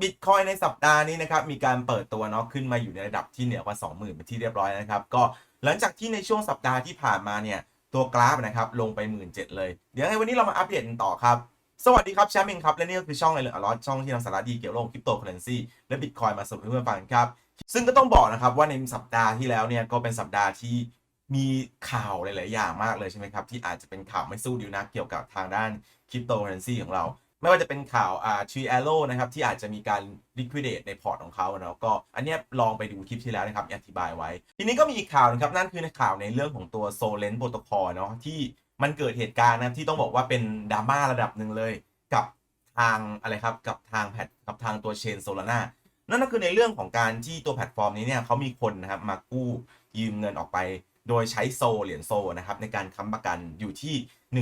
บิตคอยในสัปดาห์นี้นะครับมีการเปิดตัวเนาะขึ้นมาอยู่ในระดับที่เหนือกว่า 20,000เป็นที่เรียบร้อยนะครับ ก็หลังจากที่ในช่วงสัปดาห์ที่ผ่านมาเนี่ยตัวกราฟนะครับลงไป 1 7ื่นเลย เดี๋ยวในวันนี้เรามาอัปเดตกันต่อครับ สวัสดีครับแชมป์เองครับ และนี่ก็คือช่องในเหลืออลอตช่องที่นำสาระดีเกี่ยวกับโลกคริปโตเคอเรนซีและบิตคอยมาสรุปให้เพื่อนฟังครับซึ่งก็ต้องบอกนะครับว่าในสัปดาห์ที่แล้วเนี่ยก็เป็นสัปดาห์ที่มีข่าวหลาย ๆ อย่างมากเลยใช่ไหมครับที่อาจจะเป็นข่าวไม่สู้ดิวนะเกี่ยวกับทางด้านคริปโตเคอเรนซีของเรา ไม่ว่าจะเป็นข่าวอ่าทีแอโ o นะครับ ที่อาจจะมีการ liquidate ในพอร์ตของเขาเนาะก็อันนี้ลองไปดูคลิปที่แล้วนะครับอธิบายไว้ ทีนี้ก็มีอีกข่าวหนึงครับ นั่นคือในข่าวในเรื่องของตัว Solent Protocol เนาะที่มันเกิดเหตุการณ์นะที่ต้องบอกว่าเป็นดราม่าระดับหนึ่งเลย กับทางอะไรครับกับทางแพทกับทางตัวเชนโซลาร่านั่นก็คือในเรื่องของการที่ตัวแพลตฟอร์มนี้เนี่ยเขามีคนนะครับมากู้ยืมเงินออกไป โดยใช้โซเหรียญโซนะครับในการค้ำประกันอยู่ที่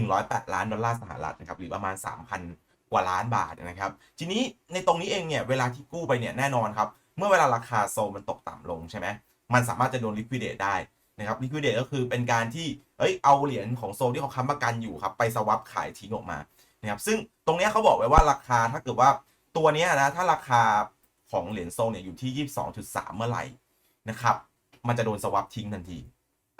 108 ล้านดอลลาร์สหรัฐนะครับหรือประมาณ 3,000 ว่าล้านบาทนะครับ ทีนี้ในตรงนี้เองเนี่ยเวลาที่กู้ไปเนี่ยแน่นอนครับ เมื่อเวลาราคาโซมันตกต่ำลงใช่ไหมมันสามารถจะโดน liquidate ได้นะครับ liquidate ก็คือเป็นการที่เอ้ยเอาเหรียญของโซที่เขาค้ำประกันอยู่ครับไปสวับขายทิ้งออกมานะครับซึ่งตรงนี้เขาบอกไว้ว่าราคาถ้าเกิดว่าตัวนี้นะถ้าราคาของเหรียญโซเนี่ยอยู่ที่ 22.3 เมื่อไหร่นะครับมันจะโดนสวับทิ้งทันที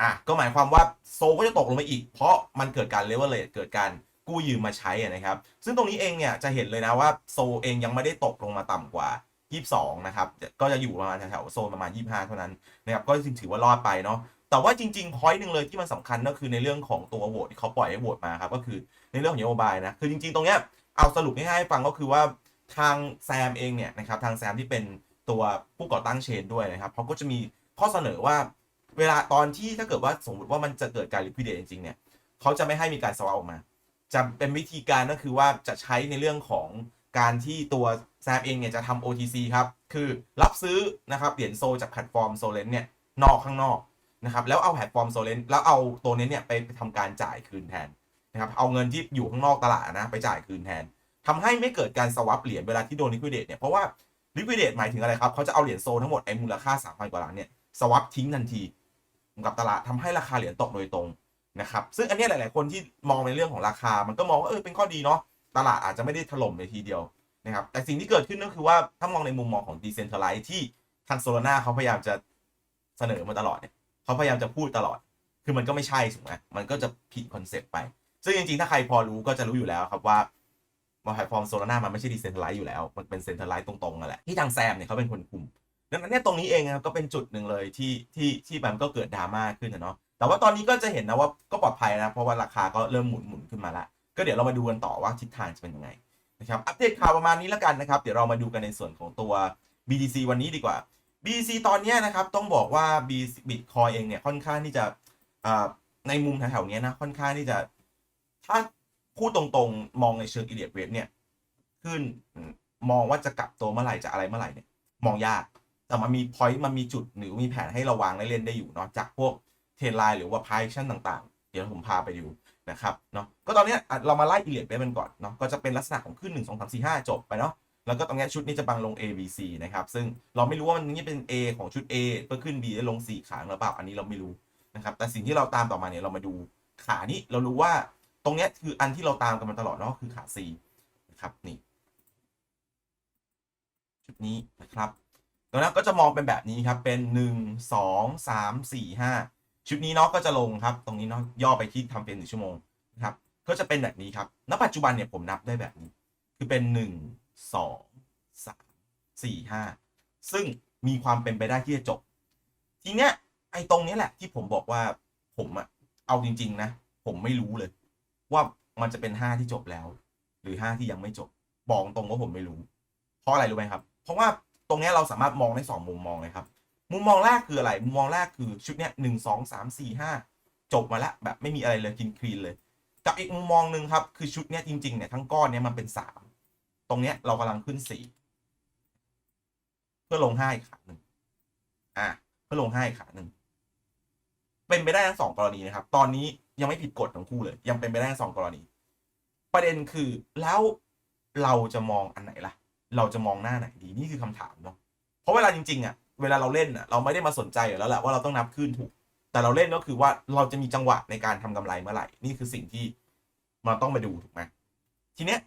อะก็หมายความว่าโซก็จะตกลงไปอีก เพราะมันเกิดการเลเวลเลทเกิดการ กู้ยืมมาใช้อะนะครับ ซึ่งตรงนี้เองเนี่ยจะเห็นเลยนะว่าโซเองยังไม่ได้ตกลงมาต่ำกว่า 22 นะครับ ก็จะอยู่ประมาณแถวๆโซนประมาณ 25 เท่านั้นนะครับ ก็ถือว่ารอดไปเนาะ แต่ว่าจริงๆพอยต์หนึ่งเลยที่มันสำคัญก็คือในเรื่องของตัวโหวตที่เขาปล่อยให้โหวตมาครับ ก็คือในเรื่องของนโยบายนะ คือจริงๆ ตรงเนี้ยเอาสรุปง่ายๆให้ฟังก็คือว่าทางแซมเองเนี่ยนะครับ ทางแซมที่เป็นตัวผู้ก่อตั้งเชนด้วยนะครับเขาก็จะมีข้อเสนอว่าเวลาตอนที่ถ้าเกิดว่าสมมติว่ามันจะเกิดการ liquidate จริงๆเนี่ยเขาจะไม่ให้มีการสวาออกมา จะเป็นวิธีการก็คือว่าจะใช้ในเรื่องของการที่ตัวแซมเองเนี่ยจะทำ OTC ครับ คือรับซื้อนะครับเหรียญโซจากแพลตฟอร์มโซเลนเนี่ยนอกข้างนอกนะครับแล้วเอาแพลตฟอร์มโซเลนแล้วเอาตัวนี้เนี่ยไปทำการจ่ายคืนแทนนะครับเอาเงินที่อยู่ข้างนอกตลาดนะไปจ่ายคืนแทนทำให้ไม่เกิดการสวับเหรียญเวลาที่โดน liquidate เนี่ยเพราะว่า liquidate หมายถึงอะไรครับเขาจะเอาเหรียญโซทั้งหมดไอ้มูลค่า3,000กว่าล้านเนี่ยสวับทิ้งทันทีกับตลาดทำให้ราคาเหรียญตกโดยตรง นะครับซึ่งอันนี้หลาย ๆ คนที่มองในเรื่องของราคา มันก็มองว่าเออเป็นข้อดีเนาะตลาดอาจจะไม่ได้ถล่มในทีเดียวนะครับแต่สิ่งที่เกิดขึ้นก็คือว่าถ้ามองในมุมมองของ decentralize ที่ทางโซลาร่าเขาพยายามจะเสนอมาตลอดเนี่ยเขาพยายามจะพูดตลอด คือมันก็ไม่ใช่ถูกไหมมันก็จะผิดคอนเซปต์ไป ซึ่งจริง ๆ ถ้าใครพอรู้ก็จะรู้อยู่แล้วครับว่าแพลตฟอร์มโซลาร่ามันไม่ใช่ decentralize อยู่แล้ว มันเป็น centralize ตรงๆนั่นแหละที่ทางแซมเนี่ยเขาเป็นคนคุมดังนั้นเนี่ยตรงนี้เองนะครับก็เป็นจุดหนึ่งเลยที่ที่ที่มันก็เกิดดราม่าขึ้นนะเนาะ แต่ว่าตอนนี้ก็จะเห็นนะว่าก็ปลอดภัยนะ เพราะว่าราคาก็เริ่มหมุนหมุนขึ้นมาละก็เดี๋ยวเรามาดูกันต่อว่าทิศทางจะเป็นยังไงนะครับ อัปเดตข่าวประมาณนี้แล้วกันนะครับ เดี๋ยวเรามาดูกันในส่วนของตัว BTC วันนี้ดีกว่า BTC ตอนนี้นะครับต้องบอกว่า Bitcoin เองเนี่ยค่อนข้างที่จะในมุมแถวๆนี้นะค่อนข้างที่จะถ้าพูดตรงๆ มองในเชิงอีเลียเวฟเนี่ยขึ้นมองว่าจะกลับตัวเมื่อไหร่จะอะไรเมื่อไหร่เนี่ยมองยาก แต่มันมีพอยต์มันมีจุดหรือมีแผนให้เราวางได้เล่นได้อยู่เนาะจากพวก เทรนไลน์หรือว่าพายชั่นต่างๆ เดี๋ยวผมพาไปดูนะครับเนาะก็ตอนนี้เรามาไล่อีเลียดเวฟกันก่อนเนาะก็จะเป็นลักษณะของขึ้น 1 2 3 4 5 จบไปเนาะแล้วก็ตรงเนี้ยชุดนี้จะบังลง A B C นะครับซึ่งเราไม่รู้ว่ามันนี้เป็น A ของชุด A เพื่อขึ้น B แล้วลง 4 ขาหรือเปล่าอันนี้เราไม่รู้นะครับแต่สิ่งที่เราตามต่อมาเนี่ยเรามาดูขานี้เรารู้ว่าตรงเนี้ยคืออันที่เราตามกันมาตลอดเนาะคือขา C นะครับนี่ชุดนี้นะครับตรงนั้นก็จะมองเป็นแบบนี้ครับเป็น 1 2 3 4 5 ชุดนี้เนาะก็จะลงครับ ตรงนี้เนาะย่อไปที่ทำเป็นหนึ่งชั่วโมงนะครับก็จะเป็นแบบนี้ครับณปัจจุบันเนี่ยผมนับได้แบบนี้ คือเป็น1 2 3 4 5ซึ่งมีความเป็นไปได้ที่จะจบ ทีเนี้ยไอ้ตรงนี้แหละที่ผมบอกว่าผมอะเอาจริง ๆ นะ ผมไม่รู้เลย ว่ามันจะเป็นห้าที่จบแล้ว หรือห้าที่ยังไม่จบบอกตรงว่าผมไม่รู้ เพราะอะไรรู้ไหมครับ เพราะว่าตรงนี้เราสามารถมองได้สองมุมมองเลยครับ มุมมองแรกคืออะไร มุมมองแรกคือชุดเนี้ยหนึ่งสองสามสี่ห้าจบมาแล้วแบบไม่มีอะไรเลยกินคลีนเลย กับอีกมุมมองหนึ่งครับคือชุดเนี้ยจริงๆเนี่ยทั้งก้อนเนี้ยมันเป็นสามตรงเนี้ยเรากำลังขึ้นสี่เพื่อลงห้าอีกขาหนึ่งอะเพื่อลงห้าอีกขาหนึ่งเป็นไปได้ทั้งสองกรณีนะครับ ตอนนี้ยังไม่ผิดกฎทั้งคู่เลย ยังเป็นไปได้ทั้งสองกรณี ประเด็นคือแล้วเราจะมองอันไหนล่ะ เราจะมองหน้าไหนดีนี่คือคำถามเนาะเพราะเวลาจริงๆอะ เวลาเราเล่นอะเราไม่ได้มาสนใจอยู่แล้วแหละว่าเราต้องนับขึ้นถูก แต่เราเล่นก็คือว่าเราจะมีจังหวะในการทำกำไรเมื่อไหร่นี่คือสิ่งที่มันต้องมาดูถูกไหมทีเนี้ย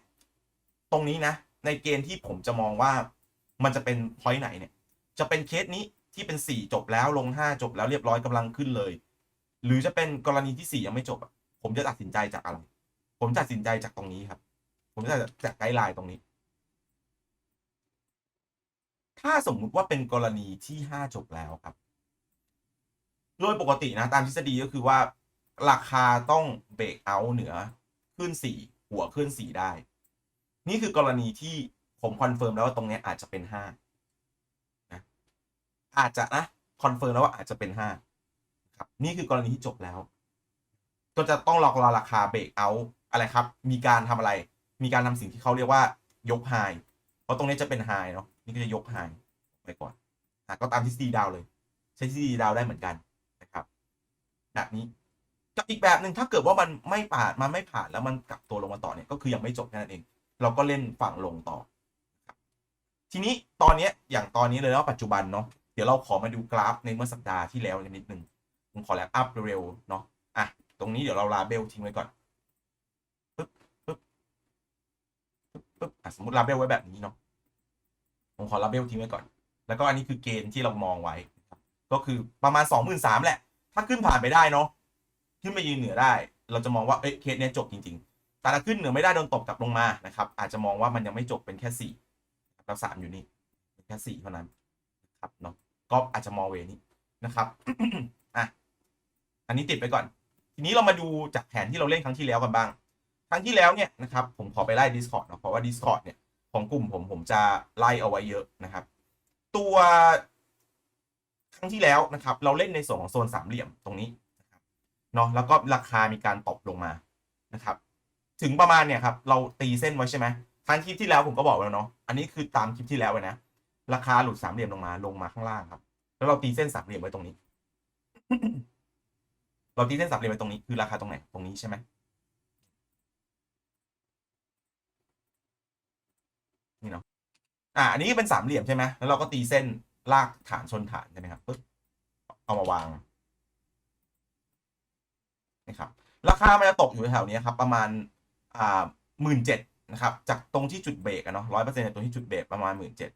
ตรงนี้นะ ในเกณฑ์ที่ผมจะมองว่ามันจะเป็นพอยต์ไหนเนี่ย จะเป็นเคสนี้ที่เป็นสี่จบแล้วลงห้าจบแล้วเรียบร้อยกำลังขึ้นเลย หรือจะเป็นกรณีที่สี่ยังไม่จบผมจะตัดสินใจจากอะไร ผมตัดสินใจจากตรงนี้ครับ ผมจะจากไกด์ไลน์ตรงนี้ ถ้าสมมุติว่าเป็นกรณีที่ห้าจบแล้วครับ โดยปกตินะตามทฤษฎีก็คือว่า ราคาต้องเบรกเอาเหนือขึ้นสี่หัวขึ้นสี่ได้ นี่คือกรณีที่ผมคอนเฟิร์มแล้วว่าตรงเนี้ยอาจจะเป็นห้านะอาจจะนะคอนเฟิร์มแล้วว่าอาจจะเป็นห้าครับนี่คือกรณีที่จบแล้ว ก็จะต้องรอรอราคาเบรกเอาอะไรครับ มีการทำอะไร มีการทำสิ่งที่เขาเรียกว่ายกไฮเพราะตรงนี้จะเป็นไฮเนาะ นี่ก็จะยกไฮไปก่อนอะก็ตามทฤษฎีดาวเลย ใช้ทฤษฎีดาวได้เหมือนกันนะครับ แบบนี้กับอีกแบบหนึ่งถ้าเกิดว่ามันไม่ผ่านมันไม่ผ่านแล้วมันกลับตัวลงมาต่อเนี่ยก็คือยังไม่จบแค่นั้นเอง เราก็เล่นฝั่งลงต่อ ทีนี้ตอนเนี้ยอย่างตอนนี้เลยแล้วปัจจุบันเนาะเดี๋ยวเราขอมาดูกราฟในเมื่อสัปดาห์ที่แล้วกันนิดนึงผมขอแลกอัพเร็วๆเนาะอะตรงนี้เดี๋ยวเราลาเบลทิ้งไว้ก่อนปึ๊บปึ๊บปึ๊บปึ๊บอะสมมติลาเบลไว้แบบนี้เนาะ ผมขอลาเบลทิ้งไว้ก่อน แล้วก็อันนี้คือเกณฑ์ที่เรามองไว้ ก็คือประมาณสองหมื่นสามแหละ ถ้าขึ้นผ่านไปได้เนาะขึ้นไปยืนเหนือได้ เราจะมองว่าเอ้ยเคสเนี้ยจบจริง ๆ แต่ถ้าขึ้นเหนือไม่ได้โดนตบกลับลงมานะครับ อาจจะมองว่ามันยังไม่จบเป็นแค่สี่แล้วสามอยู่นี่เป็นแค่สี่เท่านั้นนะครับเนาะก็อาจจะมองเวนี้นะครับอะอันนี้ติดไปก่อน ทีนี้เรามาดูจากแผนที่เราเล่นครั้งที่แล้วกันบ้าง ครั้งที่แล้วเนี่ยนะครับผมขอไปไล่ Discord เนาะเพราะว่า Discord เนี่ย ของกลุ่มผมผมจะไล่เอาไว้เยอะนะครับ ตัวครั้งที่แล้วนะครับ เราเล่นในส่วนของโซนสามเหลี่ยมตรงนี้นะครับเนาะแล้วก็ราคามีการตบลงมานะครับ ถึงประมาณเนี่ยครับเราตีเส้นไว้ใช่ไหมครั้งคลิปที่แล้วผมก็บอกแล้วเนาะอันนี้คือตามคลิปที่แล้วนะราคาหลุดสามเหลี่ยมลงมาลงมาข้างล่างครับ แล้วเราตีเส้นสามเหลี่ยมไว้ตรงนี้ เราตีเส้นสามเหลี่ยมไว้ตรงนี้คือราคาตรงไหนตรงนี้ใช่ไหม นี่เนาะอ่าอันนี้เป็นสามเหลี่ยมใช่ไหมแล้วเราก็ตีเส้นลากฐานชนฐานใช่ไหมครับปึ๊บเอามาวางนะครับราคามันจะตกอยู่แถวนี้ครับประมาณอ่าหมื่นเจ็ดนะครับจากตรงที่จุดเบรกอะเนาะร้อยเปอร์เซ็นต์ตรงที่จุดเบรกประมาณหมื่นเจ็ด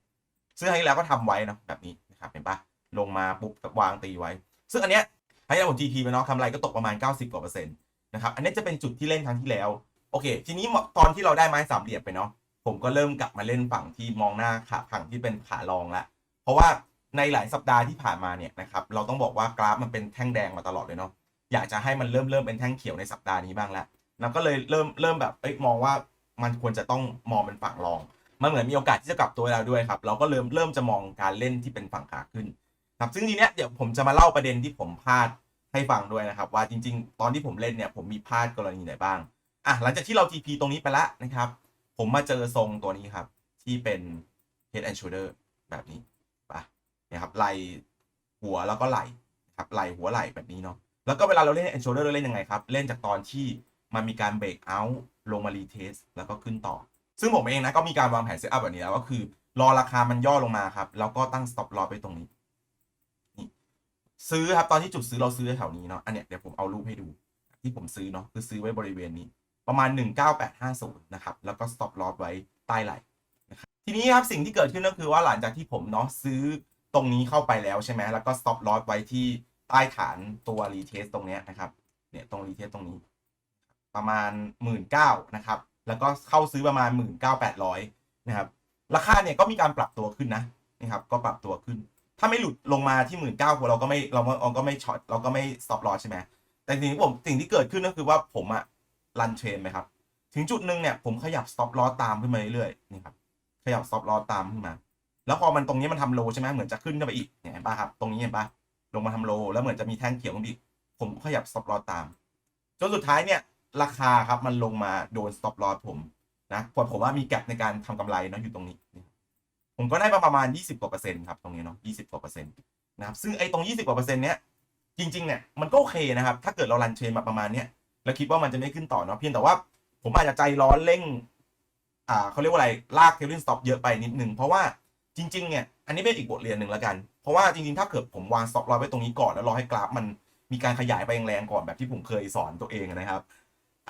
ซึ่งครั้งที่แล้วก็ทำไว้เนาะแบบนี้นะครับเห็นปะลงมาปุ๊บวางตีไว้ ซึ่งอันเนี้ยให้เราผม GP ไปเนาะกำไรก็ตกประมาณ 90กว่าเปอร์เซ็นต์นะครับอันนี้จะเป็นจุดที่เล่นครั้งที่แล้วโอเค ทีนี้ตอนที่เราได้ไม้สามเหลี่ยมไปเนาะ ผมก็เริ่มกลับมาเล่นฝั่งที่มองหน้าขาฝั่งที่เป็นขาลองละเพราะว่าในหลายสัปดาห์ที่ผ่านมาเนี่ยนะครับเราต้องบอกว่ากราฟมันเป็นแท่งแดงมาตลอดเลยเนาะอยากจะให้มันเริ่มเริ่มเป็นแท่งเขียวในสัปดาห์นี้บ้างแล้วเราก็เลยเริ่มเริ่มแบบเอ้ยมองว่ามันควรจะต้องมองเป็นฝั่งรอง มันเหมือนมีโอกาสที่จะกลับตัวเราด้วยครับ เราก็เริ่มเริ่มจะมองการเล่นที่เป็นฝั่งขาขึ้นครับซึ่งทีเนี้ยเดี๋ยวผมจะมาเล่าประเด็นที่ผมพลาดให้ฟังด้วยนะครับ ว่าจริง ๆ ตอนที่ผมเล่นเนี่ยผมมีพลาดกรณีไหนบ้างอะหลังจากที่เรา TP ตรงนี้ไปล้วนะครับ ผมมาเจอทรงตัวนี้ครับ ที่เป็น head and shoulder แบบนี้ปะเนี่ยครับไหลหัวแล้วก็ไหลครับไหลหัวไหลแบบนี้เนาะแล้วก็เวลาเราเล่น head and shoulder เราเล่นยังไงครับ เล่นจากตอนที่มันมีการเบรกเอาท์ลงมารีเทสแล้วก็ขึ้นต่อ ซึ่งผมเองนะก็มีการวางแผนเซตอัพแบบนี้แล้วก็คือ รอราคามันย่อลงมาครับ แล้วก็ตั้ง stop loss ไปตรงนี้นี่ซื้อครับตอนที่จุดซื้อเราซื้อแถวนี้เนาะอันเนี้ยเดี๋ยวผมเอารูปให้ดู ที่ผมซื้อเนาะคือซื้อไว้บริเวณนี้ ประมาณ 19850 นะครับ แล้วก็ stop loss ไว้ใต้ไหลนะครับทีนี้ครับสิ่งที่เกิดขึ้นก็คือว่าหลังจากที่ผมเนาะซื้อตรงนี้เข้าไปแล้วใช่ไหมแล้วก็ stop loss ไว้ที่ใต้ฐานตัว retest ตรงนี้นะครับเนี่ยตรง retest ตรงนี้ ประมาณ 1 9ื่นนะครับแล้วก็เข้าซื้อประมาณ 1 9 8 0 0นะครับราคาเนี่ยก็มีการปรับตัวขึ้นนะนะครับก็ปรับตัวขึ้น ถ้าไม่หลุดลงมาที่1 9ื่นเก้าเราก็ไม่เราก็ไม่ช็อตเราก็ไม่ stop loss ใช่ไหมแต่สิ่งที่ผมสิ่งที่เกิดขึ้นก็คือว่าผมอะ รันเทรนไหมครับ ถึงจุดหนึ่งเนี่ยผมขยับ stop loss ตามขึ้นมาเรื่อยๆนี่ครับขยับ stop loss ตามขึ้นมา แล้วพอมันตรงนี้มันทำโลใช่ไหมเหมือนจะขึ้นขึ้นไปอีกเห็นปะครับตรงนี้เห็นปะลงมาทำโลแล้วเหมือนจะมีแท่งเขียวขึ้นอีก ผมขยับ stop loss ตามจนสุดท้ายเนี่ยราคาครับมันลงมาโดน stop loss ผมนะผลผมว่ามีแกลบในการทำกำไรเนาะอยู่ตรงนี้ ผมก็ได้มาประมาณ 20กว่าเปอร์เซ็นต์ครับตรงนี้เนาะ20กว่าเปอร์เซ็นต์นะครับซึ่งไอ้ตรง 20กว่าเปอร์เซ็นต์เนี้ยจริงๆเนี่ยมันก็โอเคนะครับ ถ้าเกิดเรารันเทรนมาประมาณเนี้ย แล้วคิดว่ามันจะไม่ขึ้นต่อเนาะเพียงแต่ว่า ผมอาจจะใจร้อนเร่ง อ่าเขาเรียกว่าอะไรลากเทลลินสต็อปเยอะไปนิดนึงเพราะว่าจริงๆเนี่ยอันนี้เป็นอีกบทเรียนหนึ่งแล้วกัน เพราะว่าจริงๆ ถ้าเกิดผมวางสต็อปรอไว้ตรงนี้ก่อนแล้วรอให้กราฟมันมีการขยายไปแรงๆก่อนแบบที่ผมเคยสอนตัวเองนะครับ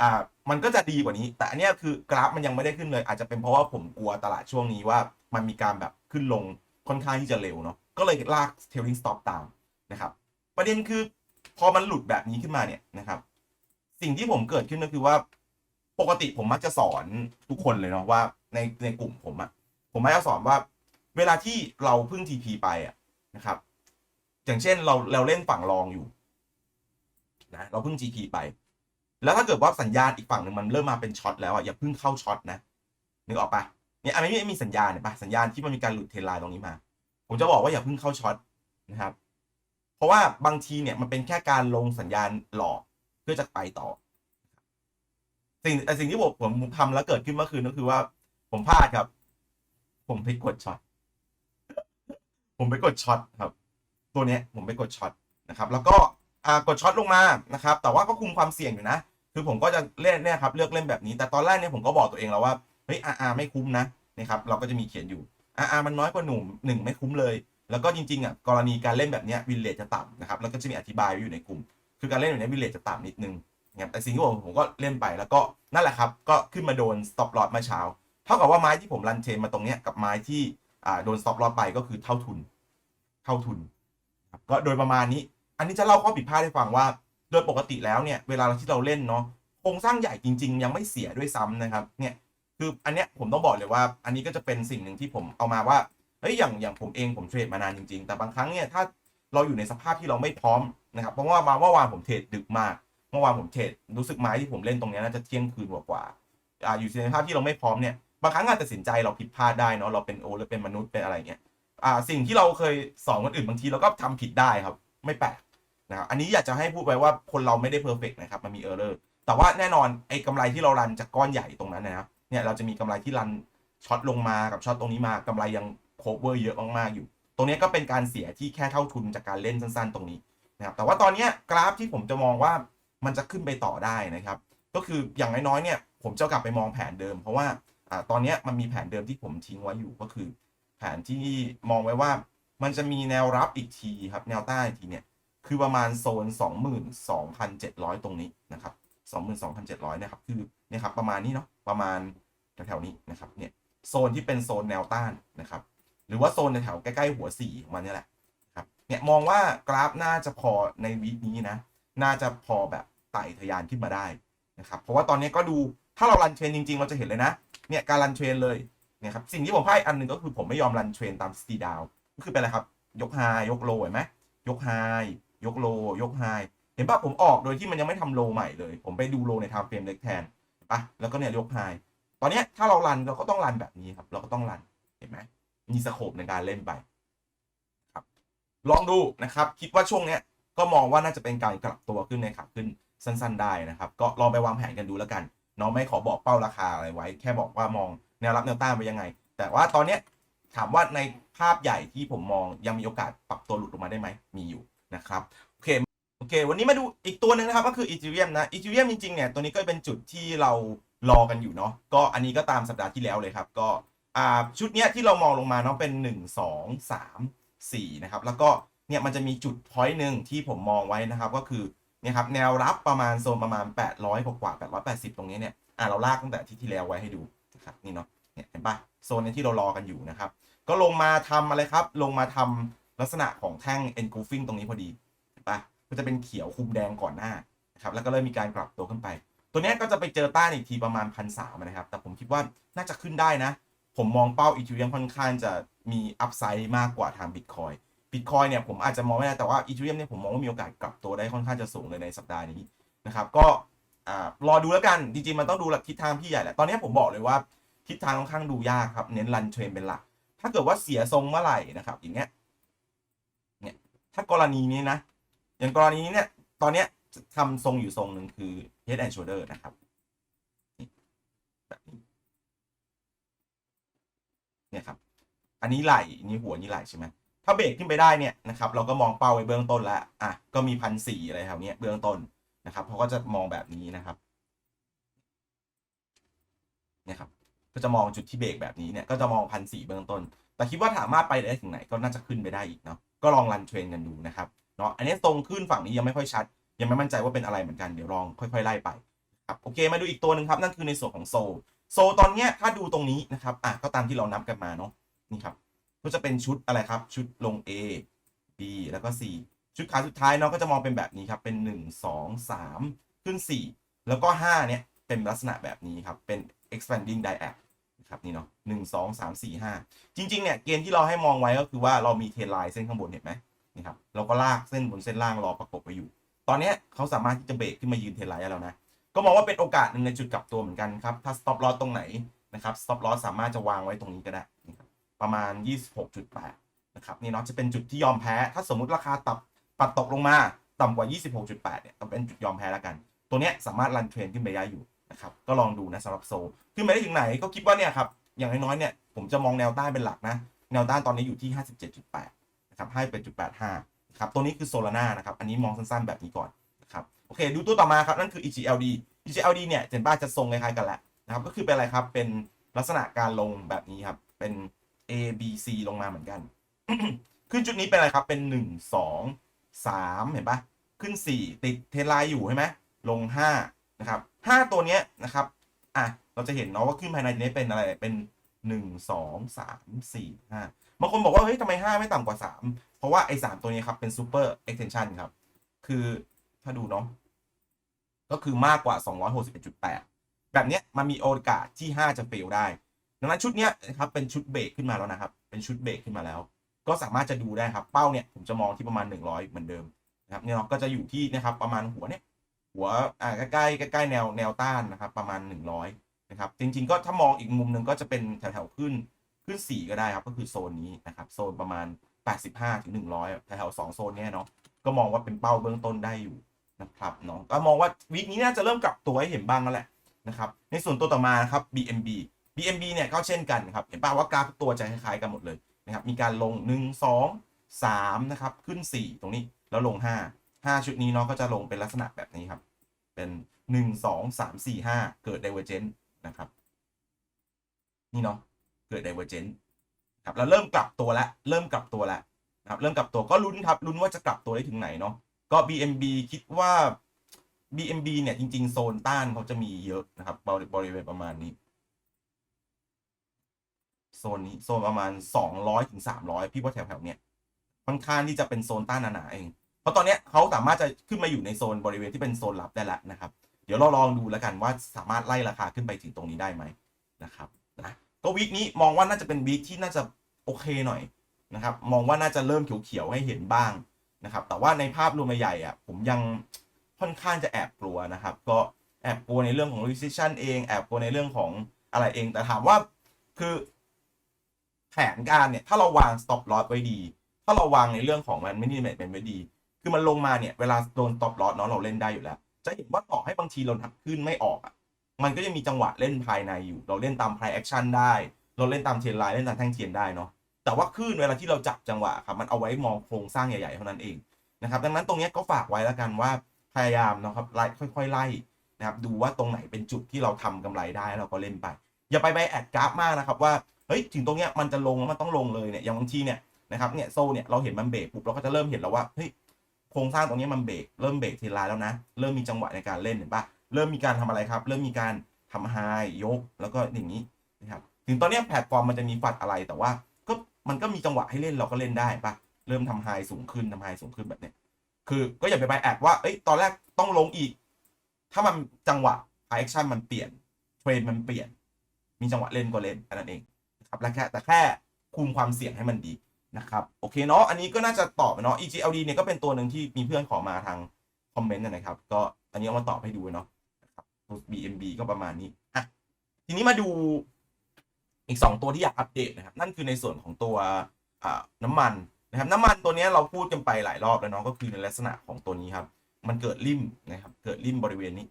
อ่ามันก็จะดีกว่านี้ แต่อันนี้คือกราฟมันยังไม่ได้ขึ้นเลย อาจจะเป็นเพราะว่าผมกลัวตลาดช่วงนี้ว่ามันมีการแบบขึ้นลงค่อนข้างที่จะเร็วเนาะก็เลยลาก tailing stop ตามนะครับ ประเด็นคือพอมันหลุดแบบนี้ขึ้นมาเนี่ยนะครับ สิ่งที่ผมเกิดขึ้นก็คือว่า ปกติผมมักจะสอนทุกคนเลยเนาะว่าในในกลุ่มผมอะผมมักจะสอนว่า เวลาที่เราพึ่ง TP ไปอะนะครับ อย่างเช่นเราเราเล่นฝั่งรองอยู่นะเราพึ่ง GP ไป แล้วถ้าเกิดว่าสัญญาณอีกฝั่งหนึ่งมันเริ่มมาเป็นช็อตแล้วอะอย่าพิ่งเข้าช็อตนะนึกออกปะเนี่ยอันนี้ไม่มีสัญญาณเนี่ยปะสัญญาณที่มันมีการหลุดเทรนไลน์ตรงนี้มา ผมจะบอกว่าอย่าพิ่งเข้าช็อตนะครับ เพราะว่าบางทีเนี่ยมันเป็นแค่การลงสัญญาณหลอก เพื่อจะไปต่อ สิ่งแต่สิ่งที่ผมผมทำแล้วเกิดขึ้นเมื่อคืนก็คือว่า ผมพลาดครับ ผมไปกดช็อตผมไปกดช็อตครับ ตัวเนี้ยผมไปกดช็อตนะครับ แล้วก็อ่ากดช็อตลงมานะครับ แต่ว่าก็คุมความเสี่ยงอยู่นะ คือผมก็จะเล่นเนี่ยครับเลือกเล่นแบบนี้ แต่ตอนแรกเนี่ยผมก็บอกตัวเองแล้วว่าเฮ้ยอาไม่คุ้มนะนะครับ เราก็จะมีเขียนอยู่อามันน้อยกว่าหนุ่มหนึ่งไม่คุ้มเลย แล้วก็จริงๆอะกรณีการเล่นแบบเนี้ยวินเลจจะต่ำนะครับ แล้วก็จะมีอธิบายไว้อยู่ในกลุ่ม คือการเล่นแบบเนี้ยวินเลจจะต่ำนิดนึงนะครับแต่สิ่งที่ผมผมก็เล่นไปแล้วก็นั่นแหละครับ ก็ขึ้นมาโดน stop loss เมื่อเช้า เท่ากับว่าไม้ที่ผมรันเทรนมาตรงเนี้ยกับไม้ที่อ่าโดน stop loss ไปก็คือเท่าทุน เท่าทุนครับก็โดยประมาณนี้ อันนี้จะเล่าข้อผิดพลาดให้ฟังว่า โดยปกติแล้วเนี่ยเวลาที่เราเล่นเนาะโครงสร้างใหญ่จริง ๆ ยังไม่เสียด้วยซ้ำนะครับเนี่ยคืออันเนี้ยผมต้องบอกเลยว่า อันนี้ก็จะเป็นสิ่งหนึ่งที่ผมเอามาว่าเฮ้ยอย่างอย่างผมเองผมเทรดมานานจริง ๆ แต่บางครั้งเนี่ยถ้า เราอยู่ในสภาพที่เราไม่พร้อมนะครับเพราะว่ามาเมื่อวานผมเทรดดึกมากเมื่อวานผมเทรดรู้สึกไม้ที่ผมเล่นตรงนี้น่าจะเที่ยงคืนกว่าๆอ่าอยู่ในสภาพที่เราไม่พร้อมเนี่ยบางครั้งการตัดสินใจเราผิดพลาดได้เนาะเราเป็นโอหรือเป็นมนุษย์เป็นอะไรเงี้ยอ่าสิ่งที่เราเคยสอนคนอื่นบางทีเราก็ทำผิดได้ครับ ไม่แปลกนะครับอันนี้อยากจะให้พูดไปว่าคนเราไม่ได้เพอร์เฟกนะครับมันมีเออร์เลอร์แต่ว่าแน่นอนไอ้กำไรที่เรารันจากก้อนใหญ่ตรงนั้นนะครับเนี่ยเราจะมีกำไรที่รันช็อตลงมากับช็อตตรงนี้มากำไรยังโคเวอร์เยอะมากๆอยู่ รงนี้ก็เป็นการเสียที่แค่เท่าทุนจากการเล่นสั้นๆ ตรงนี้นะครับแต่ว่าตอนนี้กราฟที่ผมจะมองว่ามันจะขึ้นไปต่อได้นะครับ ก็คืออย่างน้อยๆเนี่ยผมจะกลับไปมองแผนเดิม เพราะว่าอตอนนี้มันมีแผนเดิมที่ผมทิ้งไว้อยู่ก็คือ แผนที่มองไว้ว่ามันจะมีแนวรับอีกทีครับแนวต้านอีกทีเนี่ยคือประมาณโซน 22,700 ตรงนี้นะครับ22,700นะครับคือเนี่ยครับประมาณนี้เนาะประมาณแถวๆนี้นะครับเนี่ยโซนที่เป็นโซนแนวต้านนะครับ รือว่าโซนในแถวใกล้ๆหัวสี่ของมันนี่แหละครับเนี่ยมองว่ากราฟน่าจะพอในวีคนี้นะ น่าจะพอแบบไต่ทะยานขึ้นมาได้นะครับเพราะว่าตอนนี้ก็ดูถ้าเรารันเทรนจริงๆ เราจะเห็นเลยนะเนี่ยการรันเทรนเลยเนี่ยครับสิ่งที่ผมพลาดอันหนึ่งก็คือผมไม่ยอมรันเทรนตามสตีดาวก็คือเป็นอะไรครับ ยกไฮยกโลเห็นไหมยกไฮยกโลยกไฮเห็นปะผมออกโดยที่มันยังไม่ทำโลใหม่เลย ผมไปดูโลในไทม์เฟรมเล็กแทนปะแล้วก็เนี่ยยกไฮตอนนี้ถ้าเรารันเราก็ต้องรันแบบนี้ครับ เราก็ต้องรันเห็นไหม มีสโคปในการเล่นไปครับลองดูนะครับ คิดว่าช่วงเนี้ยก็มองว่าน่าจะเป็นการกลับตัวขึ้นในขาขึ้นสั้น ๆ ได้นะครับ ก็ลองไปวางแผนกันดูแล้วกันน้องไม่ขอบอกเป้าราคาอะไรไว้ แค่บอกว่ามองแนวรับแนวต้านไปยังไง แต่ว่าตอนเนี้ยถามว่าในภาพใหญ่ที่ผมมองยังมีโอกาสปรับตัวหลุดลงมาได้ไหมมีอยู่นะครับโอเคโอเค วันนี้มาดูอีกตัวหนึ่งนะครับ ก็คืออีทีเรียมนะอีทีเรียมจริงๆเนี่ยตัวนี้ก็เป็นจุดที่เรารอกันอยู่เนาะก็อันนี้ก็ตามสัปดาห์ที่แล้วเลยครับ ก็ อ่าชุดเนี้ยที่เรามองลงมาเนาะเป็น1 2 3 4นะครับแล้วก็เนี่ยมันจะมีจุดพอยต์หนึ่งที่ผมมองไว้นะครับก็คือเนี่ยครับแนวรับประมาณโซนประมาณ 800กว่ากว่า880 ตรงนี้เนี่ยอ่าเราลากตั้งแต่ที่ที่แล้วไว้ให้ดูนะครับนี่เนาะเนี่ยเห็นปะโซนนี้ที่เรารอกันอยู่นะครับ ก็ลงมาทำอะไรครับ ลงมาทำลักษณะของแท่ง engulfing ตรงนี้พอดีเห็นปะก็จะเป็นเขียวคุมแดงก่อนหน้านะครับแล้วก็เริ่มมีการกลับตัวขึ้นไป ตัวนี้ก็จะไปเจอต้านอีกทีประมาณพันสามนะครับ แต่ผมคิดว่าน่าจะขึ้นได้นะ ผมมองเป้าอีทูเรียมค่อนข้างจะมีอัพไซด์มากกว่าทางบิตคอยบิตคอยเนี่ยผมอาจจะมองไม่ได้แต่ว่าอีทูเรียมเนี่ยผมมองว่ามีโอกาสกลับตัวได้ค่อนข้างจะสูงเลยในสัปดาห์นี้นะครับ ก็รอดูแล้วกัน จริงๆ มันต้องดูหลักทิศทางพี่ใหญ่แหละ ตอนนี้ผมบอกเลยว่าทิศทางค่อนข้างดูยากครับ เน้นรันเทรนเป็นหลัก ถ้าเกิดว่าเสียทรงเมื่อไหร่นะครับ อย่างเงี้ย เนี่ย ถ้ากรณีนี้นะ อย่างกรณีนี้เนี่ย ตอนเนี้ยทำทรงอยู่ทรงหนึ่งคือ head and shoulder นะครับ แบบนี้ เนี่ยครับอันนี้ไหลนี่หัวนี่ไหลใช่ไหมถ้าเบรกขึ้นไปได้เนี่ยนะครับเราก็มองเป้าไว้เบื้องต้นแล้วอะก็มีพันสี่อะไรแถวเนี้ยเบื้องต้นนะครับเขาก็จะมองแบบนี้นะครับเนี่ยครับก็จะมองจุดที่เบรกแบบนี้เนี่ยก็จะมองพันสี่เบื้องต้น แต่คิดว่าสามารถไปได้ถึงไหนก็น่าจะขึ้นไปได้อีกเนาะก็ลองรันเทรนกันดูนะครับเนาะอันนี้ตรงขึ้นฝั่งนี้ยังไม่ค่อยชัด ยังไม่มั่นใจว่าเป็นอะไรเหมือนกันเดี๋ยวลองค่อย ๆ ไล่ไปครับโอเคมาดูอีกตัวหนึ่งครับนั่นคือในส่วนของโซ โซตอนเนี้ยถ้าดูตรงนี้นะครับอะก็ตามที่เรานับกันมาเนาะนี่ครับก็จะเป็นชุดอะไรครับ ชุดลง A B แล้วก็ C ชุดขาสุดท้ายเนาะก็จะมองเป็นแบบนี้ครับ เป็น 1 2 3 ขึ้น 4 แล้วก็ 5 เนี่ย เป็นลักษณะแบบนี้ครับ เป็น expanding diag นะครับนี่เนาะหนึ่งสองสามสี่ห้าจริง ๆ เนี่ย เกณฑ์ที่เราให้มองไว้ก็คือว่าเรามีเทรนไลน์เส้นข้างบนเห็นไหมนี่ครับเราก็ลากเส้นบนเส้นล่างรอประกบไว้อยู่ ตอนนี้เขาสามารถที่จะเบรกขึ้นมายืนเทรนไลน์ได้แล้วนะ ก็มองว่าเป็นโอกาสหนึ่งในจุดกลับตัวเหมือนกันครับ ถ้า stop loss ตรงไหนนะครับ stop loss สามารถจะวางไว้ตรงนี้ก็ได้นะครับประมาณ 26.8 นะครับนี่เนาะจะเป็นจุดที่ยอมแพ้ ถ้าสมมุติราคาตับปัดตกลงมาต่ำกว่า 26.8 เนี่ยต้องเป็นจุดยอมแพ้แล้วกัน ตัวเนี้ยสามารถรันเทรนขึ้นไปได้อยู่นะครับก็ลองดูนะสำหรับโซลขึ้นไปได้ถึงไหนก็คิดว่าเนี่ยครับอย่างน้อยๆเนี่ยผมจะมองแนวต้านเป็นหลักนะแนวต้านตอนนี้อยู่ที่ 57.8 นะครับให้เป็นจุด85นะครับตัวนี้คือโซลาร่านะครับ อันนี้มองสั้นๆแบบนี้ก่อน อเค ดูตัวต่อมาครับ นั่นคือ EGLD EGLD เนี่ยเจนบ้าจะทรงคล้ายๆกันแหละนะครับก็คือเป็นอะไรครับเป็นลักษณะการลงแบบนี้ครับ เป็น A B C ลงมาเหมือนกัน ขึ้นจุดนี้เป็นอะไรครับเป็น 1 2 3 เห็นปะขึ้น 4 ติดเทไลน์อยู่ใช่ไหมลง 5 นะครับ 5 ตัวเนี้ยนะครับอะเราจะเห็นเนาะว่าขึ้นภายในนี้เป็นอะไรเป็น1 2 3 4 5บางคนบอกว่า เฮ้ยทำไม5ไม่ต่ำกว่า3เพราะว่าไอ้3ตัวนี้ครับ เป็น super extension ครับ คือถ้าดูเนาะ ก็คือมากกว่า 261.8 แบบเนี้ยมันมีโอกาสที่ 5 จะเฟลได้ ดังนั้นชุดเนี้ยนะครับเป็นชุดเบรกขึ้นมาแล้วนะครับ เป็นชุดเบรกขึ้นมาแล้ว ก็สามารถจะดูได้ครับ เป้าเนี่ยผมจะมองที่ประมาณ 100 เหมือนเดิมนะครับเนี่ยเนาะก็จะอยู่ที่นะครับประมาณหัวเนี่ยหัวอ่าใกล้ใกล้ใกล้ๆแนวแนวต้านนะครับประมาณ 100นะครับจริง ๆ ก็ถ้ามองอีกมุมหนึ่งก็จะเป็นแถวๆขึ้นขึ้น 4 ก็ได้ครับ ก็คือโซนนี้นะครับโซนประมาณ 85ถึง100แถวๆสองโซนเนี้ยเนาะก็มองว่าเป็นเป้าเบื้องต้นได้อยู่ นะครับเนาะก็มองว่าวีคนี้น่าจะเริ่มกลับตัวให้เห็นบ้างแล้วแหละนะครับในส่วนตัวต่อมานะครับ BMB BMB เนี่ยก็เช่นกันครับเห็นป่าวว่ากราฟตัวจะคล้ายๆกันหมดเลยนะครับมีการลง 1 2 3นะครับขึ้น 4 ตรงนี้แล้วลง 5 5 ชุดนี้เนาะก็จะลงเป็นลักษณะแบบนี้ครับ เป็น 1 2 3 4 5 เกิด divergent นะครับ นี่เนาะเกิด divergent ครับแล้วเริ่มกลับตัวแล้วเริ่มกลับตัวแล้วนะครับเริ่มกลับตัวก็ลุ้นครับลุ้นว่าจะกลับตัวได้ถึงไหนเนาะ ก็ BMB คิดว่า BMB เนี่ย จริง ๆ โซนต้านเขาจะมีเยอะนะครับบริเวณประมาณนี้ โซนนี้โซนประมาณ 200ถึง300 พี่ว่าแถวๆเนี้ยค่อนข้างที่จะเป็นโซนต้านหนาๆเอง เพราะตอนเนี้ยเขาสามารถจะขึ้นมาอยู่ในโซนบริเวณที่เป็นโซนรับได้แล้วนะครับ เดี๋ยวเราลองดูแล้วกันว่าสามารถไล่ราคาขึ้นไปถึงตรงนี้ได้ไหมนะครับนะก็วีคนี้มองว่าน่าจะเป็นวีคที่น่าจะโอเคหน่อยนะครับ มองว่าน่าจะเริ่มเขียวๆให้เห็นบ้าง นะครับ แต่ว่าในภาพรวมใหญ่ๆอะผมยังค่อนข้างจะแอบกลัวนะครับ ก็แอบกลัวในเรื่องของ recession เองแอบกลัวในเรื่องของอะไรเอง แต่ถามว่าคือแผนการเนี่ย ถ้าเราวาง stop loss ไว้ดี ถ้าเราวางในเรื่องของ มัน management ไว้ดี คือมันลงมาเนี่ย เวลาโดน stop loss เนาะเราเล่นได้อยู่แล้ว จะเห็นว่าต่อให้บางทีเราทักขึ้นไม่ออกอะมันก็ยังมีจังหวะเล่นภายในอยู่ เราเล่นตาม price action ได้ เราเล่นตามเทรนไลน์เล่นตามแท่งเทียนได้เนาะ แต่ว่าคลื่นเวลาที่เราจับจังหวะครับมันเอาไว้มองโครงสร้างใหญ่ๆเท่านั้นเองนะครับ ดังนั้นตรงนี้ก็ฝากไว้แล้วกันว่าพยายามนะครับไล่ค่อย ๆ ไล่นะครับดูว่าตรงไหนเป็นจุดที่เราทำกำไรได้เราก็เล่นไป อย่าไปไปแอดกราฟมากนะครับว่าเฮ้ยถึงตรงเนี้ยมันจะลงแล้วมันต้องลงเลยเนี่ยอย่างบางทีเนี่ยนะครับเนี่ยโซ่เนี่ยเราเห็นมันเบรกปุ๊บเราก็จะเริ่มเห็นแล้วว่าเฮ้ยโครงสร้างตรงนี้มันเบรกเริ่มเบรกทีไลน์แล้วนะ เริ่มมีจังหวะในการเล่นเห็นปะเริ่มมีการทำอะไรครับ เริ่มมีการทำไฮยกแล้วก็อย่างนี้นะครับถึงตอนนี้แพลตฟอร์มมันจะมีฝัดอะไรแต่ว่า มันก็มีจังหวะให้เล่นเราก็เล่นได้ปะเริ่มทำไฮสูงขึ้นทำไฮสูงขึ้นแบบเนี้ยคือก็อย่าไปไปแอดว่าเอ้ยตอนแรกต้องลงอีก ถ้ามันจังหวะไฮแอคชั่นมันเปลี่ยนเทรนมันเปลี่ยน มีจังหวะเล่นก็เล่นแค่นั้นเองนะครับและแค่แต่แค่คุมความเสี่ยงให้มันดีนะครับโอเคเนาะอันนี้ก็น่าจะตอบเนาะ EGLD เนี่ยก็เป็นตัวหนึ่งที่มีเพื่อนขอมาทางคอมเมนต์นะครับ ก็อันนี้เอามาตอบให้ดูเนาะนะครับ BMB ก็ประมาณนี้อะทีนี้มาดู อีก 2 ตัวที่อยากอัปเดตนะครับ นั่นคือในส่วนของตัวน้ำมันนะครับน้ำมันตัวนี้เราพูดกันไปหลายรอบแล้วเนาะก็คือในลักษณะของตัวนี้ครับ มันเกิดริมนะครับ เกิดริมบริเวณนี้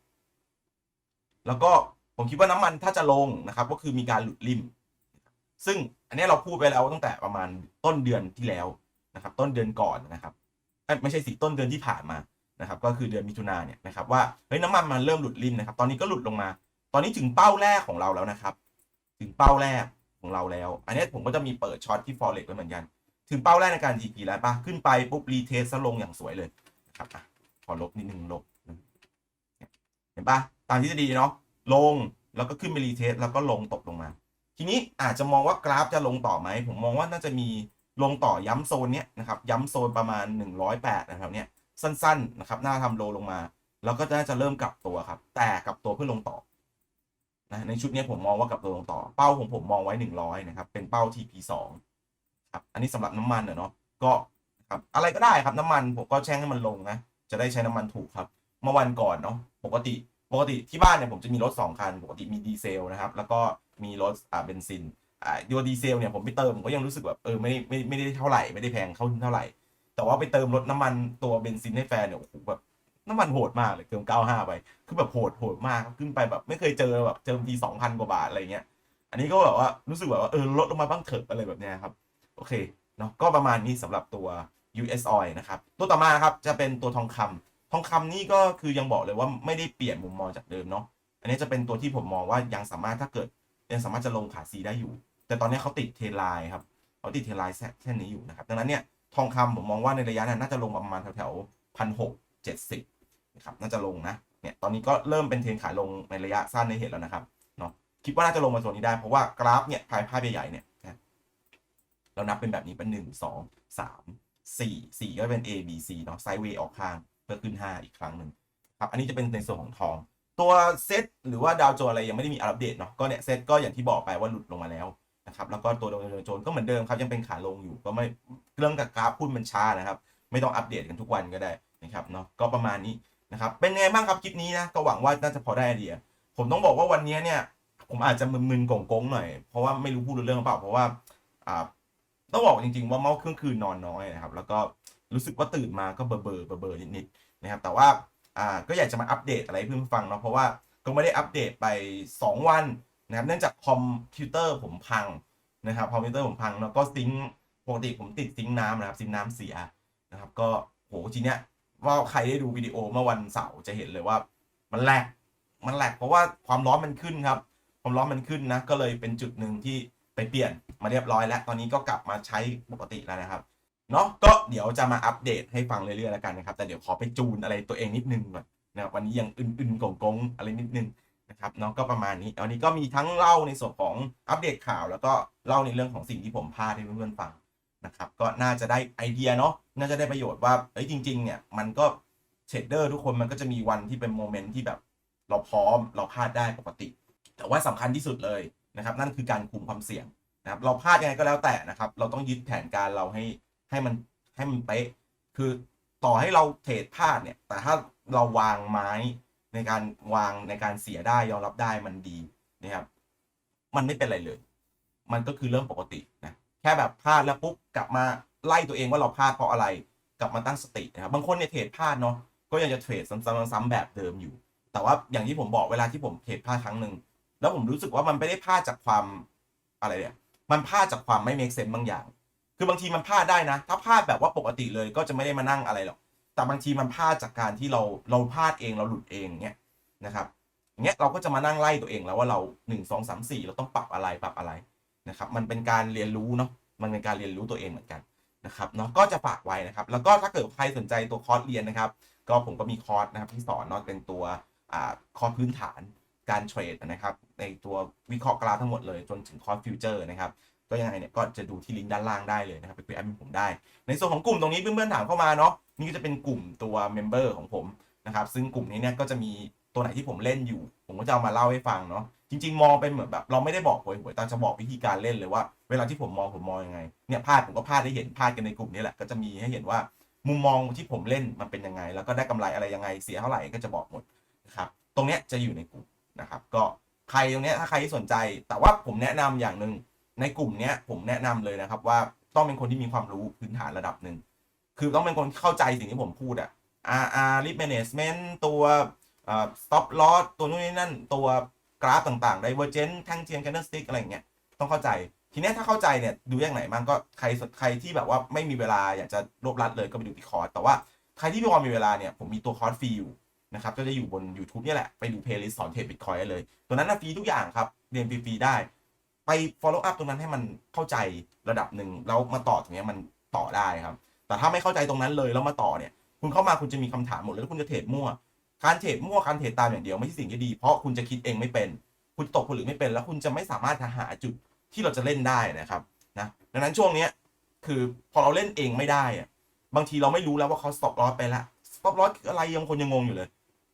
แล้วก็ผมคิดว่าน้ำมันถ้าจะลงนะครับ ก็คือมีการหลุดริม ซึ่งอันนี้เราพูดไปแล้วตั้งแต่ประมาณต้นเดือนที่แล้วนะครับ ต้นเดือนก่อนนะครับไม่ใช่สิต้นเดือนที่ผ่านมานะครับ ก็คือเดือนมิถุนาเนี่ยนะครับว่าเฮ้ยน้ำมันมันเริ่มหลุดริมนะครับ ตอนนี้ก็หลุดลงมา ตอนนี้ถึงเป้าแรกของเราแล้วนะครับ ถึงเป้าแรกของเราแล้ว อันนี้ผมก็จะมีเปิดช็อตที่ forex ไว้เหมือนกัน ถึงเป้าแรกในการ GP แล้วปะขึ้นไปปุ๊บรีเทสซะลงอย่างสวยเลยนะครับอะขอลบนิดนึงลบเห็นปะตามทฤษฎีเนาะลงแล้วก็ขึ้นไปรีเทสแล้วก็ลงตกลงมา ทีนี้อาจจะมองว่ากราฟจะลงต่อไหมผมมองว่าน่าจะมีลงต่อย้ำโซนเนี้ยนะครับย้ำโซนประมาณ 108นะครับเนี่ยสั้นๆนะครับหน้าทำโลลงมา แล้วก็น่าจะเริ่มกลับตัวครับ แต่กลับตัวเพื่อลงต่อ นะในชุดนี้ผมมองว่ากับตัวลงต่อเป้าของผมมองไว้ 100 นะครับ เป็นเป้า TP2 ครับอันนี้สำหรับน้ำมันเนาะก็ครับอะไรก็ได้ครับน้ำมันผมก็แช่งให้มันลงนะจะได้ใช้น้ำมันถูกครับ เมื่อวันก่อนเนาะปกติปกติที่บ้านเนี่ยผมจะมีรถ2คันปกติมีดีเซลนะครับแล้วก็มีรถอ่าเบนซินอ่าตัวดีเซลเนี่ยผมไปเติมก็ยังรู้สึกแบบเออไม่ไม่ไม่ได้เท่าไหร่ไม่ได้แพงเข้าเท่าไหร่ แต่ว่าไปเติมรถน้ำมันตัวเบนซินให้แฟนเนี่ยโอ้โหแบบ น้ำมันโหดมากเลยเติม95ไป คือแบบโหดโหดมากขึ้นไปแบบไม่เคยเจอแบบเติมที2,000กว่าบาทอะไรเงี้ย อันนี้ก็แบบว่ารู้สึกแบบว่าเออลดลงมาบ้างเถอะอะไรแบบเนี้ยครับ โอเคเนาะก็ประมาณนี้สำหรับตัว US Oil นะครับ ตัวต่อมาครับจะเป็นตัวทองคำทองคำนี่ก็คือยังบอกเลยว่าไม่ได้เปลี่ยนมุมมองจากเดิมเนาะ อันนี้จะเป็นตัวที่ผมมองว่ายังสามารถถ้าเกิดยังสามารถจะลงขาซีได้อยู่ แต่ตอนนี้เขาติดเทรนไลน์ครับเขาติดเทรนไลน์แค่นนี้อยู่นะครับ ดังนั้นเนี่ยทองคำผมมองว่าในระยะนั้นน่าจะลงประมาณแถวๆพันหก เจ็ดสิบนะครับน่าจะลงนะเนี่ยตอนนี้ก็เริ่มเป็นเทรนขายลงในระยะสั้นในเห็นแล้วนะครับเนาะคิดว่าน่าจะลงมาโซนนี้ได้เพราะว่ากราฟเนี่ยภายภาพใหญ่ๆเนี่ยนะเรานับเป็นแบบนี้เป็นหนึ่งสองสามสี่สี่ก็เป็น A B C เนาะไซด์เวย์ออกข้างเพื่อขึ้นห้าอีกครั้งหนึ่งครับอันนี้จะเป็นในส่วนของทอง ตัวเซตหรือว่าดาวโจนอะไรยังไม่ได้มีอัปเดตเนาะก็เนี่ยเซตก็อย่างที่บอกไปว่าหลุดลงมาแล้วนะครับแล้วก็ตัวดาวโจนก็เหมือนเดิมครับยังเป็นขาลงอยู่ก็ไม่เรื่องกับกราฟหุ้นมันช้านะครับ ไม่ต้องอัปเดตกันทุกวันก็ได้ นะครับเนาะก็ประมาณนี้นะครับเป็นไงบ้างครับคลิปนี้นะก็หวังว่าน่าจะพอได้ไอเดีย ผมต้องบอกว่าวันนี้เนี่ย ผมอาจจะมึนๆกงๆหน่อย เพราะว่าไม่รู้พูดเรื่องเปล่าเพราะว่าอ่าต้องบอกจริง ๆ ว่าเมาเครื่องคืนนอนน้อยนะครับ แล้วก็รู้สึกว่าตื่นมาก็เบอร์เบอร์เบอร์เบอร์นิดๆนะครับ แต่ว่าอ่าก็อยากจะมาอัปเดตอะไรเพื่อนฟังเนาะเพราะว่าก็ไม่ได้อัปเดตไป 2 วันนะครับเนื่องจากคอมพิวเตอร์ผมพังนะครับคอมพิวเตอร์ผมพังแล้วก็ซิงปกติผมติดซิงน้ำนะครับซิงน้ำเสียนะครับ ก็โหทีเนี้ย ว่าใครได้ดูวิดีโอเมื่อวันเสาร์จะเห็นเลยว่า มันแหลกมันแหลกเพราะว่าความร้อนมันขึ้นครับ ความร้อนมันขึ้นนะ ก็เลยเป็นจุดหนึ่งที่ไปเปลี่ยนมาเรียบร้อยแล้ว ตอนนี้ก็กลับมาใช้ปกติแล้วนะครับเนาะก็เดี๋ยวจะมาอัปเดตให้ฟังเรื่อยๆแล้วกันนะครับ แต่เดี๋ยวขอไปจูนอะไรตัวเองนิดนึงก่อนนะครับวันนี้ยังอึนๆกงๆอะไรนิดนึงนะครับเนาะก็ประมาณนี้วันนี้ก็มีทั้งเล่าในส่วนของอัปเดตข่าว แล้วก็เล่าในเรื่องของสิ่งที่ผมพลาดให้เพื่อนๆฟัง นะครับก็น่าจะได้ไอเดียเนาะน่าจะได้ประโยชน์ว่าเอ้ยจริง ๆ เนี่ยมันก็เทรดเดอร์ทุกคนมันก็จะมีวันที่เป็นโมเมนต์ที่แบบเราพร้อมเราพลาดได้ปกติ แต่ว่าสำคัญที่สุดเลยนะครับ นั่นคือการคุมความเสี่ยงนะครับเราพลาดยังไงก็แล้วแต่นะครับ เราต้องยึดแผนการเราให้ให้มันให้มันเป๊ะคือต่อให้เราเทรดพลาดเนี่ย แต่ถ้าเราวางไม้ในการวางในการเสียได้ยอมรับได้มันดีนะครับ มันไม่เป็นไรเลย มันก็คือเรื่องปกตินะ แค่แบบพลาดแล้วปุ๊บกลับมาไล่ตัวเองว่าเราพลาดเพราะอะไร กลับมาตั้งสตินะครับบางคนเนี่ยเทรดพลาดเนาะก็ยังจะเทรดซ้ำๆๆแบบเดิมอยู่ แต่ว่าอย่างที่ผมบอกเวลาที่ผมเทรดพลาดครั้งหนึ่งแล้วผมรู้สึกว่ามันไม่ได้พลาดจากความอะไรเนี่ยมันพลาดจากความไม่เมคเซนบางอย่าง คือบางทีมันพลาดได้นะ ถ้าพลาดแบบว่าปกติเลยก็จะไม่ได้มานั่งอะไรหรอก แต่บางทีมันพลาดจากการที่เราเราพลาดเองเราหลุดเองเงี้ยนะครับเงี้ยเราก็จะมานั่งไล่ตัวเองแล้วว่าเราหนึ่งสองสามสี่เราต้องปรับอะไรปรับอะไร นะครับ มันเป็นการเรียนรู้เนาะมันเป็นการเรียนรู้ตัวเองเหมือนกันนะครับเนาะก็จะฝากไว้นะครับ แล้วก็ถ้าเกิดใครสนใจตัวคอร์สเรียนนะครับ ก็ผมก็มีคอร์สนะครับที่สอนเนาะเป็นตัวอ่าคอร์สพื้นฐานการเทรดนะครับ ในตัววิเคราะห์กราฟทั้งหมดเลยจนถึงคอร์สฟิวเจอร์นะครับก็ยังไงเนี่ยก็จะดูที่ลิงก์ด้านล่างได้เลยนะครับไปคุยแอดมินผมได้ ในส่วนของกลุ่มตรงนี้เพื่อนๆถามเข้ามาเนาะนี่ก็จะเป็นกลุ่มตัวเมมเบอร์ของผมนะครับซึ่งกลุ่มนี้เนี่ยก็จะมี ตัวไหนที่ผมเล่นอยู่ ผมก็จะเอามาเล่าให้ฟังเนาะจริง ๆ มองเป็นเหมือนแบบเราไม่ได้บอกหวยหวยแต่จะบอกวิธีการเล่นเลยว่า เวลาที่ผมมองผมมองยังไงเนี่ยพลาดผมก็พลาดได้เห็นพลาดกันในกลุ่มนี้แหละก็จะมีให้เห็นว่ามุมมองที่ผมเล่นมันเป็นยังไง แล้วก็ได้กำไรอะไรยังไงเสียเท่าไหร่ก็จะบอกหมดนะครับตรงเนี้ยจะอยู่ในกลุ่มนะครับก็ใครตรงเนี้ยถ้าใครที่สนใจ แต่ว่าผมแนะนำอย่างหนึ่งในกลุ่มเนี้ยผมแนะนำเลยนะครับว่าต้องเป็นคนที่มีความรู้พื้นฐานระดับหนึ่งคือต้องเป็นคนเข้าใจสิ่งที่ผมพูดอะ RR Risk Management ตัว เอ่อ Stop Loss ตัวนู้นนี่นั่น ตัวกราฟต่างๆ Divergent แท่งเทียน Candlestick อะไรอย่างเงี้ยต้องเข้าใจ ทีนี้ถ้าเข้าใจเนี่ยดูอย่างไหนบ้างก็ใครใครที่แบบว่าไม่มีเวลาอยากจะรวบรัดเลยก็ไปดูที่คอร์สแต่ว่าใครที่มีความมีเวลาเนี่ยผมมีตัวคอร์สฟรีอยู่นะครับก็จะอยู่บน YouTube เนี่ยแหละ ไปดูเพลย์ลิสต์สอนเทรดบิตคอยเลย ตัวนั้นนะฟรีทุกอย่างครับเรียนฟรีๆได้ ไป follow up ตรงนั้นให้มันเข้าใจระดับหนึ่งแล้วมาต่อตรงเนี้ยมันต่อได้ครับ แต่ถ้าไม่เข้าใจตรงนั้นเลยแล้วมาต่อเนี่ย คุณเข้ามาคุณจะมีคำถามหมดแล้วคุณจะเทรดมั่ว การเทรดมั่วการเทรดตามอย่างเดียวไม่ใช่สิ่งที่ดี เพราะคุณจะคิดเองไม่เป็น คุณตกผลึกไม่เป็น แล้วคุณจะไม่สามารถหาจุดที่เราจะเล่นได้นะครับนะดังนั้นช่วงเนี้ยคือพอเราเล่นเองไม่ได้อะบางทีเราไม่รู้แล้วว่าเขา stop loss ไปละ stop loss คือะไรยังคนยังงงอยู่เลย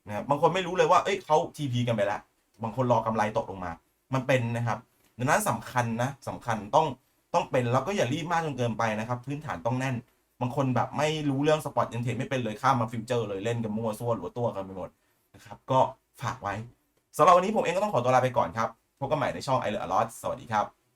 นะครับบางคนไม่รู้เลยว่าเอ้ยเขา TP กันไปแล้วบางคนรอกำไรตกลงมา มันเป็นนะครับดังนั้นสำคัญนะสำคัญต้องต้องเป็นแล้วก็อย่ารีบมากจนเกินไปนะครับ พื้นฐานต้องแน่น บางคนแบบไม่รู้เรื่องสปอร์ตยังเทรดไม่เป็นเลยข้ามมาฟิวเจอร์เลยเล่นกันมั่วซั่วหรือตัวกันไปหมดนะครับก็ฝากไว้สำหรับวันนี้ผมเองก็ต้องขอตัวลาไปก่อนครับพบกันใหม่ในช่องไอเลอร์ลอสสวัสดีครับ